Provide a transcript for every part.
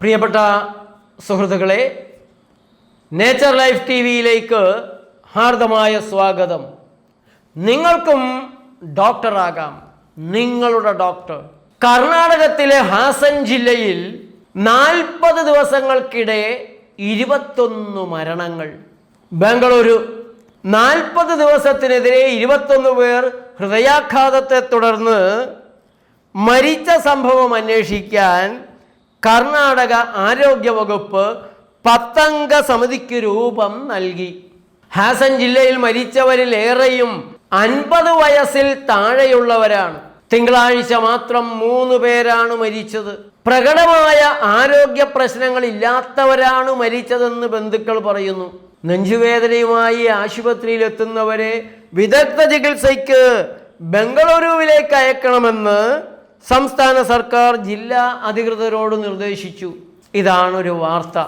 പ്രിയപ്പെട്ട സുഹൃത്തുക്കളെ nature life T വിയിലേക്ക് ഹാർദമായ സ്വാഗതം. നിങ്ങൾക്കും ഡോക്ടറാകാം നിങ്ങളുടെ ഡോക്ടർ കർണാടകത്തിലെ ഹാസൻ ജില്ലയിൽ നാൽപ്പത് ദിവസങ്ങൾക്കിടെ ഇരുപത്തൊന്ന് മരണങ്ങൾ. ബംഗളൂരു നാൽപ്പത് ദിവസത്തിനെതിരെ ഇരുപത്തൊന്ന് പേർ ഹൃദയാഘാതത്തെ തുടർന്ന് മരിച്ച സംഭവം അന്വേഷിക്കാൻ കർണാടക ആരോഗ്യ വകുപ്പ് പത്തംഗ സമിതിക്ക് രൂപം നൽകി. ഹാസൻ ജില്ലയിൽ മരിച്ചവരിലേറെയും അൻപത് വയസ്സിൽ താഴെയുള്ളവരാണ്. തിങ്കളാഴ്ച മാത്രം മൂന്ന് പേരാണ് മരിച്ചത്. പ്രകടമായ ആരോഗ്യ പ്രശ്നങ്ങൾ ഇല്ലാത്തവരാണ് മരിച്ചതെന്ന് ബന്ധുക്കൾ പറയുന്നു. നെഞ്ചുവേദനയുമായി ആശുപത്രിയിൽ എത്തുന്നവരെ വിദഗ്ധ ചികിത്സയ്ക്ക് ബംഗളൂരുവിലേക്ക് അയക്കണമെന്ന് സംസ്ഥാന സർക്കാർ ജില്ലാ അധികൃതരോട് നിർദ്ദേശിച്ചു. ഇതാണ് ഒരു വാർത്ത.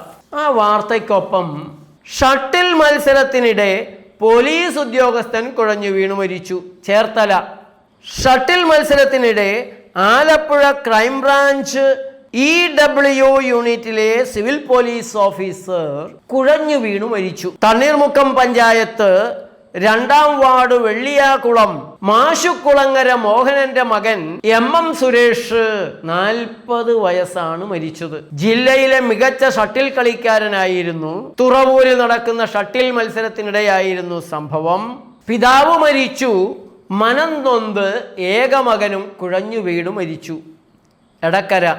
ആ വാർത്തയ്ക്കൊപ്പം ഷട്ടിൽ മത്സരത്തിനിടെ പോലീസ് ഉദ്യോഗസ്ഥൻ കുഴഞ്ഞു വീണു മരിച്ചു. ചേർത്തല. ഷട്ടിൽ മത്സരത്തിനിടെ Alappuzha crime branch E W യൂണിറ്റിലെ സിവിൽ പോലീസ് ഓഫീസർ കുഴഞ്ഞു വീണു മരിച്ചു. തണ്ണീർമുക്കം പഞ്ചായത്ത് രണ്ടാം വാർഡ് വെള്ളിയാകുളം മാശുക്കുളങ്ങര മോഹനന്റെ മകൻ എം എം സുരേഷ് നാൽപ്പത് വയസ്സാണ് മരിച്ചത്. ജില്ലയിലെ മികച്ച ഷട്ടിൽ കളിക്കാരനായിരുന്നു. തുറവൂരിൽ നടക്കുന്ന ഷട്ടിൽ മത്സരത്തിനിടെയായിരുന്നു സംഭവം. പിതാവ് മരിച്ചു. മനം നൊന്ത് ഏകമകനും കുഴഞ്ഞു വീണു മരിച്ചു. എടക്കര.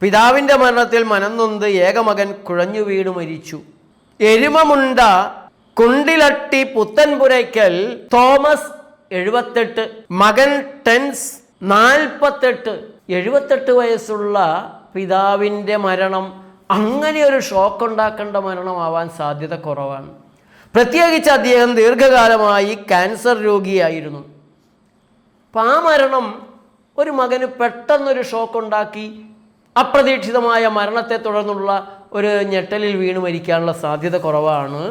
പിതാവിന്റെ മരണത്തിൽ മനം നൊന്ത് ഏകമകൻ കുഴഞ്ഞു വീണു മരിച്ചു. എരുമമുണ്ട കുണ്ടിലട്ടി പുത്തൻപുരയ്ക്കൽ തോമസ് എഴുപത്തെട്ട് മകൻ ടെൻസ് നാൽപ്പത്തെട്ട് എഴുപത്തെട്ട് വയസ്സുള്ള പിതാവിന്റെ മരണം. അങ്ങനെ ഒരു ഷോക്ക് ഉണ്ടാക്കേണ്ട മരണമാവാൻ സാധ്യത കുറവാണ്. പ്രത്യേകിച്ച് അദ്ദേഹം ദീർഘകാലമായി ക്യാൻസർ രോഗിയായിരുന്നു. അപ്പം ആ മരണം ഒരു മകന് പെട്ടെന്നൊരു ഷോക്ക് ഉണ്ടാക്കി അപ്രതീക്ഷിതമായ മരണത്തെ തുടർന്നുള്ള ഒരു ഞെട്ടലിൽ വീണ് മരിക്കാനുള്ള സാധ്യത കുറവാണ്.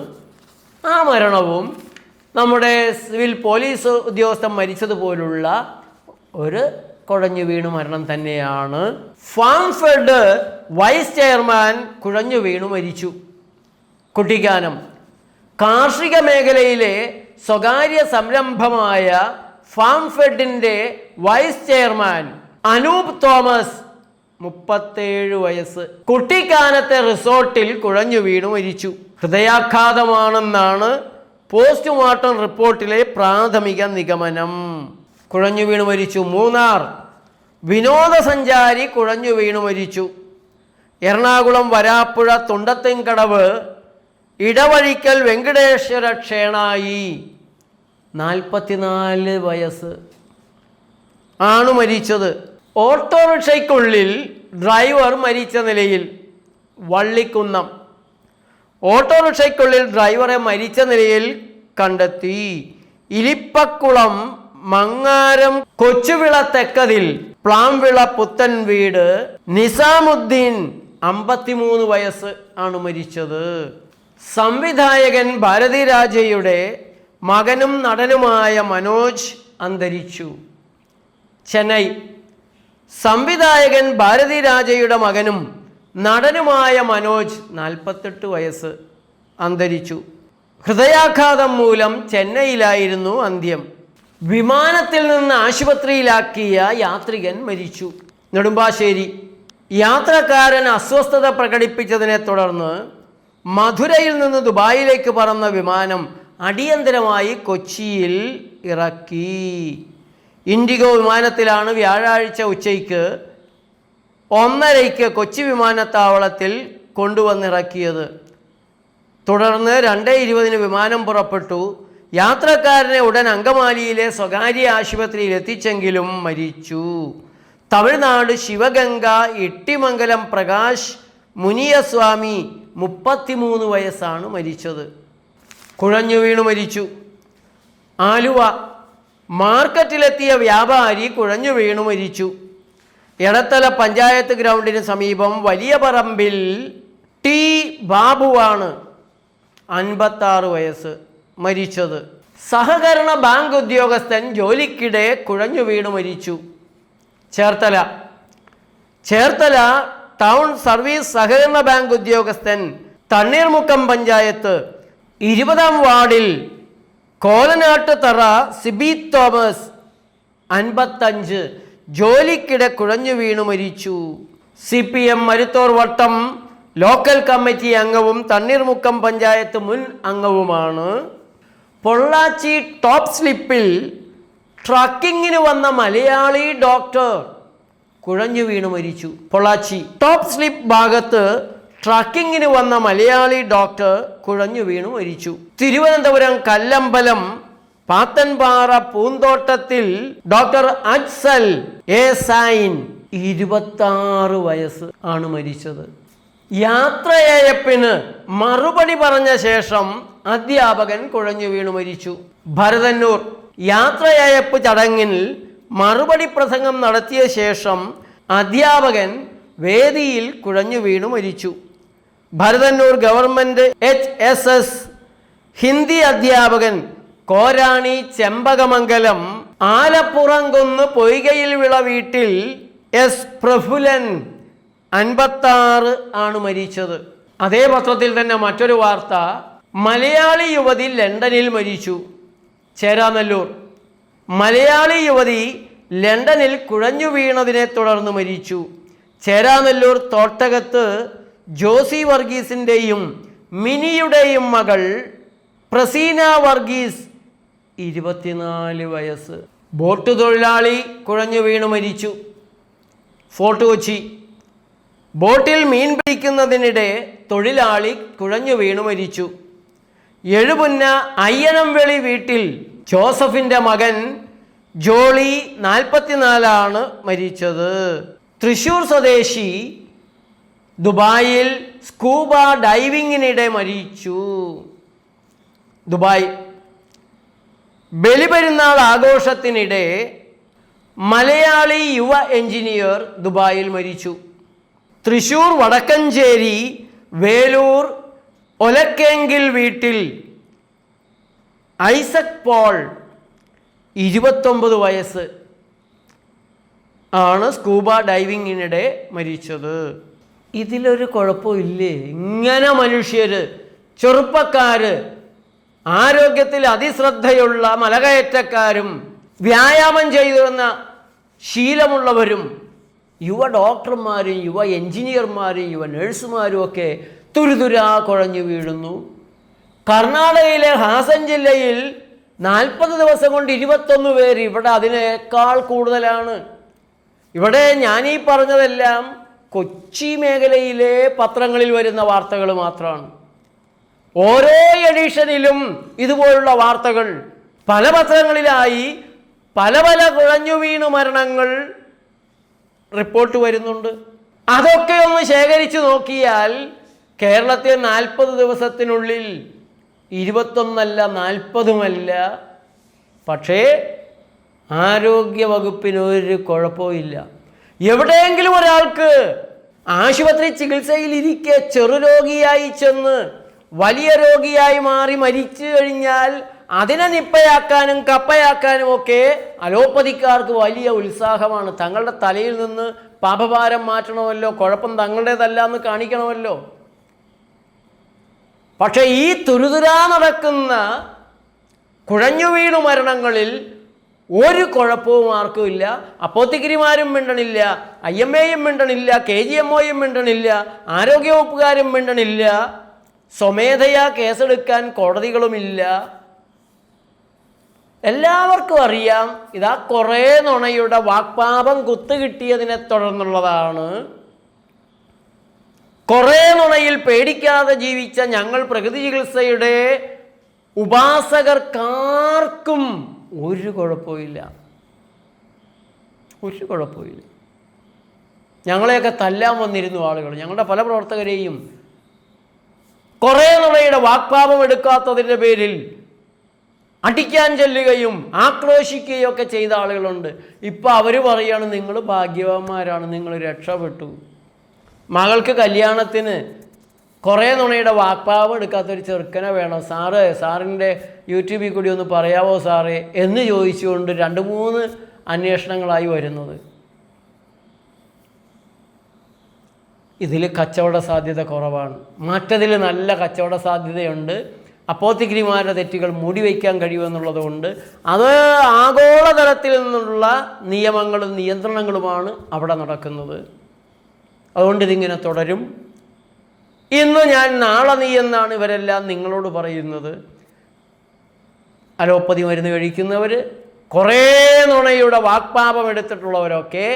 ആ മരണവും നമ്മുടെ സിവിൽ പോലീസ് ഉദ്യോഗസ്ഥൻ മരിച്ചതുപോലുള്ള ഒരു കുഴഞ്ഞു വീണു മരണം തന്നെയാണ്. ഫാംഫെഡ് വൈസ് ചെയർമാൻ കുഴഞ്ഞു വീണു മരിച്ചു. കുട്ടിക്കാനം. കാർഷിക മേഖലയിലെ സ്വകാര്യ സംരംഭമായ ഫാം ഫെഡിന്റെ വൈസ് ചെയർമാൻ അനൂപ് തോമസ് മുപ്പത്തേഴ് വയസ്സ്. കുട്ടിക്കാനത്തെ റിസോർട്ടിൽ കുഴഞ്ഞു വീണു മരിച്ചു. ഹൃദയാഘാതമാണെന്നാണ് പോസ്റ്റ്മോർട്ടം റിപ്പോർട്ടിലെ പ്രാഥമിക നിഗമനം. കുഴഞ്ഞു വീണു മരിച്ചു. മൂന്നാർ. വിനോദസഞ്ചാരി കുഴഞ്ഞു വീണു മരിച്ചു. എറണാകുളം വരാപ്പുഴ തുണ്ടത്തിൻകടവ് ഇടവഴിക്കൽ വെങ്കടേശ്വര ക്ഷേണായി. നാൽപ്പത്തിനാല് വയസ്സ് ആണ് മരിച്ചത്. ഓട്ടോറിക്ഷയ്ക്കുള്ളിൽ ഡ്രൈവർ മരിച്ച നിലയിൽ വള്ളിക്കുന്നം. ഓട്ടോറിക്ഷയ്ക്കുള്ളിൽ ഡ്രൈവറെ മരിച്ച നിലയിൽ കണ്ടെത്തി. ഇലിപ്പക്കുളം മങ്ങാരം കൊച്ചുവിള തെക്കതിൽ പ്ലാംവിള പുത്തൻ വീട് നിസാമുദ്ദീൻ അമ്പത്തിമൂന്ന് വയസ്സ് ആണ് മരിച്ചത്. സംവിധായകൻ ഭാരതി രാജയുടെ മകനും നടനുമായ മനോജ് അന്തരിച്ചു. ചെന്നൈ സംവിധായകൻ ഭാരതി രാജയുടെ മകനും നടനുമായ മനോജ് നാൽപ്പത്തെട്ട് വയസ്സ് അന്തരിച്ചു. ഹൃദയാഘാതം മൂലം ചെന്നൈയിലായിരുന്നു അന്ത്യം. വിമാനത്തിൽ നിന്ന് ആശുപത്രിയിലാക്കിയ യാത്രികൻ മരിച്ചു. നെടുമ്പാശ്ശേരി. യാത്രക്കാരൻ അസ്വസ്ഥത പ്രകടിപ്പിച്ചതിനെ തുടർന്ന് മധുരയിൽ നിന്ന് ദുബായിലേക്ക് പറന്ന വിമാനം അടിയന്തരമായി കൊച്ചിയിൽ ഇറക്കി. ഇൻഡിഗോ വിമാനത്തിലാണ് വ്യാഴാഴ്ച ഉച്ചയ്ക്ക് ഒന്നരയ്ക്ക് കൊച്ചി വിമാനത്താവളത്തിൽ കൊണ്ടുവന്നിറക്കിയത്. തുടർന്ന് രണ്ട് ഇരുപതിന് വിമാനം പുറപ്പെട്ടു. യാത്രക്കാരനെ ഉടൻ അങ്കമാലിയിലെ സ്വകാര്യ ആശുപത്രിയിൽ എത്തിച്ചെങ്കിലും മരിച്ചു. തമിഴ്നാട് ശിവഗംഗ ഇട്ടിമംഗലം പ്രകാശ് മുനിയസ്വാമി മുപ്പത്തിമൂന്ന് വയസ്സാണ് മരിച്ചത്. കുഴഞ്ഞു വീണു മരിച്ചു. ആലുവ മാർക്കറ്റിലെത്തിയ വ്യാപാരി കുഴഞ്ഞു വീണു മരിച്ചു. എടത്തല പഞ്ചായത്ത് ഗ്രൗണ്ടിന് സമീപം വലിയ പറമ്പിൽ ടി ബാബുവാണ് അൻപത്താറ് വയസ്സ് മരിച്ചത്. സഹകരണ ബാങ്ക് ഉദ്യോഗസ്ഥൻ ജോലിക്കിടെ കുഴഞ്ഞു വീണു മരിച്ചു. ചേർത്തല. ചേർത്തല ടൗൺ സർവീസ് സഹകരണ ബാങ്ക് ഉദ്യോഗസ്ഥൻ തണ്ണീർമുക്കം പഞ്ചായത്ത് ഇരുപതാം വാർഡിൽ കോലനാട്ട് തറ സിബി തോമസ് അൻപത്തഞ്ച്. ജോലിക്കിടെ കുഴഞ്ഞു വീണു മരിച്ചു. സി പി എം മരുത്തോർ വട്ടം ലോക്കൽ കമ്മിറ്റി അംഗവും തണ്ണീർമുക്കം പഞ്ചായത്ത് മുൻ അംഗവുമാണ്. പൊള്ളാച്ചി ടോപ്പ് സ്ലിപ്പിൽ ട്രക്കിങ്ങിന് വന്ന മലയാളി ഡോക്ടർ കുഴഞ്ഞു വീണു മരിച്ചു. പൊള്ളാച്ചി ടോപ്പ് സ്ലിപ്പ് ഭാഗത്ത് ട്രക്കിങ്ങിന് വന്ന മലയാളി ഡോക്ടർ കുഴഞ്ഞു വീണു മരിച്ചു. തിരുവനന്തപുരം കല്ലമ്പലം പാത്തൻപാറ പൂന്തോട്ടത്തിൽ ഡോക്ടർ അജ്സൽ എ സൈൻ ഇരുപത്താറ് വയസ്സ് ആണ് മരിച്ചത്. യാത്രയയപ്പിന് മറുപടി പറഞ്ഞ ശേഷം അധ്യാപകൻ കുഴഞ്ഞു വീണു മരിച്ചു. ഭരതന്നൂർ യാത്രയയപ്പ് ചടങ്ങിൽ മറുപടി പ്രസംഗം നടത്തിയ ശേഷം അധ്യാപകൻ വേദിയിൽ കുഴഞ്ഞു വീണു മരിച്ചു. Bharathannoor government H S S Hindi അധ്യാപകൻ കോരാണി ചെമ്പകമംഗലം ആലപ്പുറംകുന്ന് പൊയ്കയിൽ വിള വീട്ടിൽ എസ് പ്രഫുലൻ അൻപത്താറ് ആണ് മരിച്ചത്. അതേ പത്രത്തിൽ തന്നെ മറ്റൊരു വാർത്ത മലയാളി യുവതി ലണ്ടനിൽ മരിച്ചു. ചേരാനല്ലൂർ. മലയാളി യുവതി ലണ്ടനിൽ കുഴഞ്ഞു വീണതിനെ തുടർന്ന് മരിച്ചു. ചേരാനല്ലൂർ തോട്ടകത്ത് ജോസി വർഗീസിന്റെയും മിനിയുടെയും മകൾ പ്രസീന വർഗീസ് ഇരുപത്തിനാല് വയസ്സ്. ബോട്ട് തൊഴിലാളി കുഴഞ്ഞു വീണു മരിച്ചു. ഫോർട്ട് കൊച്ചി. ബോട്ടിൽ മീൻ പിടിക്കുന്നതിനിടെ തൊഴിലാളി കുഴഞ്ഞു വീണു മരിച്ചു. എഴുപുന്ന അയ്യനംവെളി വീട്ടിൽ ജോസഫിന്റെ മകൻ ജോളി നാൽപ്പത്തിനാലാണ് മരിച്ചത്. തൃശൂർ സ്വദേശി ദുബായിൽ സ്കൂബ ഡൈവിങ്ങിനിടെ മരിച്ചു. ദുബായ്. ബലിപെരുന്നാൾ ആഘോഷത്തിനിടെ മലയാളി യുവ എഞ്ചിനീയർ ദുബായിൽ മരിച്ചു. തൃശൂർ വടക്കഞ്ചേരി വേലൂർ ഒലക്കേങ്കിൽ വീട്ടിൽ ഐസക് പോൾ ഇരുപത്തൊമ്പത് വയസ്സ് ആണ് സ്കൂബ ഡൈവിങ്ങിനിടെ മരിച്ചത്. ഇതിലൊരു കുഴപ്പമില്ലേ? ഇങ്ങനെ മനുഷ്യർ ചെറുപ്പക്കാര് ആരോഗ്യത്തിൽ അതിശ്രദ്ധയുള്ള മലകയറ്റക്കാരും വ്യായാമം ചെയ്തിരുന്ന ശീലമുള്ളവരും യുവ ഡോക്ടർമാരും യുവ എഞ്ചിനീയർമാരും യുവ നഴ്സുമാരും ഒക്കെ തുരുതുരാ കുഴഞ്ഞു വീഴുന്നു. കർണാടകയിലെ ഹാസൻ ജില്ലയിൽ നാൽപ്പത് ദിവസം കൊണ്ട് ഇരുപത്തൊന്ന് പേര് ഇവിടെ അതിനേക്കാൾ കൂടുതലാണ്. ഇവിടെ ഞാനീ പറഞ്ഞതെല്ലാം കൊച്ചി മേഖലയിലെ പത്രങ്ങളിൽ വരുന്ന വാർത്തകൾ മാത്രമാണ്. ഓരോ എഡിഷനിലും ഇതുപോലുള്ള വാർത്തകൾ. പല പത്രങ്ങളിലായി പല പല കുഴഞ്ഞു വീണു മരണങ്ങൾ റിപ്പോർട്ട് വരുന്നുണ്ട്. അതൊക്കെ ഒന്ന് ശേഖരിച്ചു നോക്കിയാൽ കേരളത്തിൽ നാൽപ്പത് ദിവസത്തിനുള്ളിൽ ഇരുപത്തൊന്നല്ല നാൽപ്പതുമല്ല. പക്ഷേ ആരോഗ്യ വകുപ്പിന് ഒരു കുഴപ്പമില്ല എവിടെയെങ്കിലും ഒരാൾക്ക് ആശുപത്രി ചികിത്സയിലിരിക്കെ ചെറുരോഗിയായി ചെന്ന് വലിയ രോഗിയായി മാറി മരിച്ചു കഴിഞ്ഞാൽ അതിനെ നിപ്പയാക്കാനും കപ്പയാക്കാനും ഒക്കെ അലോപ്പതിക്കാർക്ക് വലിയ ഉത്സാഹമാണ്. തങ്ങളുടെ തലയിൽ നിന്ന് പാപഭാരം മാറ്റണമല്ലോ കുഴപ്പം തങ്ങളുടേതല്ല എന്ന് കാണിക്കണമല്ലോ. പക്ഷെ ഈ തുരുതുരാ നടക്കുന്ന കുഴഞ്ഞു വീണു മരണങ്ങളിൽ ഒരു കുഴപ്പവും ആർക്കും ഇല്ല. അപ്പോത്തിക്കിരിമാരും മിണ്ടണില്ല ഐ എം എയും മിണ്ടണില്ല കെ ജി എം ഒയും മിണ്ടണില്ല ആരോഗ്യവകുപ്പുകാരും മിണ്ടണില്ല. സ്വമേധയാ കേസെടുക്കാൻ കോടതികളുമില്ല. എല്ലാവർക്കും അറിയാം ഇതാ കുറേ നുണയുടെ വാക്പാപം കുത്തുകിട്ടിയതിനെ തുടർന്നുള്ളതാണ്. കുറേ നുണയിൽ പേടിക്കാതെ ജീവിച്ച ഞങ്ങൾ പ്രകൃതി ചികിത്സയുടെ ഉപാസകർക്കാർക്കും ഒരു കുഴപ്പമില്ല ഒരു കുഴപ്പമില്ല ഞങ്ങളെയൊക്കെ തല്ലാൻ വന്നിരുന്നു ആളുകൾ. ഞങ്ങളുടെ പല പ്രവർത്തകരെയും കുറേ നുണയുടെ വാക്പാപം എടുക്കാത്തതിന്റെ പേരിൽ അടിക്കാൻ ചെല്ലുകയും ആക്രോശിക്കുകയും ഒക്കെ ചെയ്ത ആളുകളുണ്ട്. ഇപ്പം അവർ പറയുകയാണ് നിങ്ങൾ ഭാഗ്യവാന്മാരാണ് നിങ്ങൾ രക്ഷപ്പെട്ടു. മകൾക്ക് കല്യാണത്തിന് കുറേ നുണയുടെ വാക്പാവം എടുക്കാത്തൊരു ചെറുക്കനെ വേണം. സാറ് സാറിന്റെ യൂട്യൂബിൽ കൂടി ഒന്ന് പറയാവോ സാറേ? എന്ന് ചോദിച്ചുകൊണ്ട് രണ്ട് മൂന്ന് അന്വേഷണങ്ങളായി വരുന്നത്. ഇതിൽ കച്ചവട സാധ്യത കുറവാണ്. മറ്റതിൽ നല്ല കച്ചവട സാധ്യതയുണ്ട്. അപ്പോത്തിക്രിമാരുടെ തെറ്റുകൾ മൂടി വയ്ക്കാൻ കഴിയുമെന്നുള്ളത് കൊണ്ട് അത് ആഗോളതലത്തിൽ നിന്നുള്ള നിയമങ്ങളും നിയന്ത്രണങ്ങളുമാണ് അവിടെ നടക്കുന്നത്. അതുകൊണ്ട് ഇതിങ്ങനെ തുടരും. ഇന്ന് ഞാൻ നാളെ നീ എന്നാണ് ഇവരെല്ലാം നിങ്ങളോട് പറയുന്നത്. അലോപ്പതി മരുന്ന് കഴിക്കുന്നവർ കുറേ നുണയുടെ വാക്പാപം എടുത്തിട്ടുള്ളവരൊക്കെ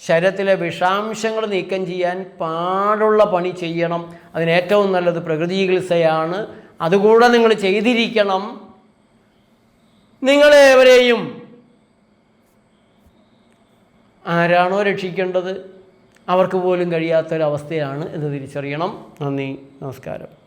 ശരീരത്തിലെ വിഷാംശങ്ങൾ നീക്കം ചെയ്യാൻ പാടുള്ള പണി ചെയ്യണം. അതിന് ഏറ്റവും നല്ലത് പ്രകൃതി ചികിത്സയാണ്. അതുകൂടെ നിങ്ങൾ ചെയ്തിരിക്കണം. നിങ്ങളേവരെയും ആരാണോ രക്ഷിക്കേണ്ടത്? അവർക്ക് പോലും കഴിയാത്തൊരവസ്ഥയാണ് എന്ന് തിരിച്ചറിയണം. നന്ദി നമസ്കാരം.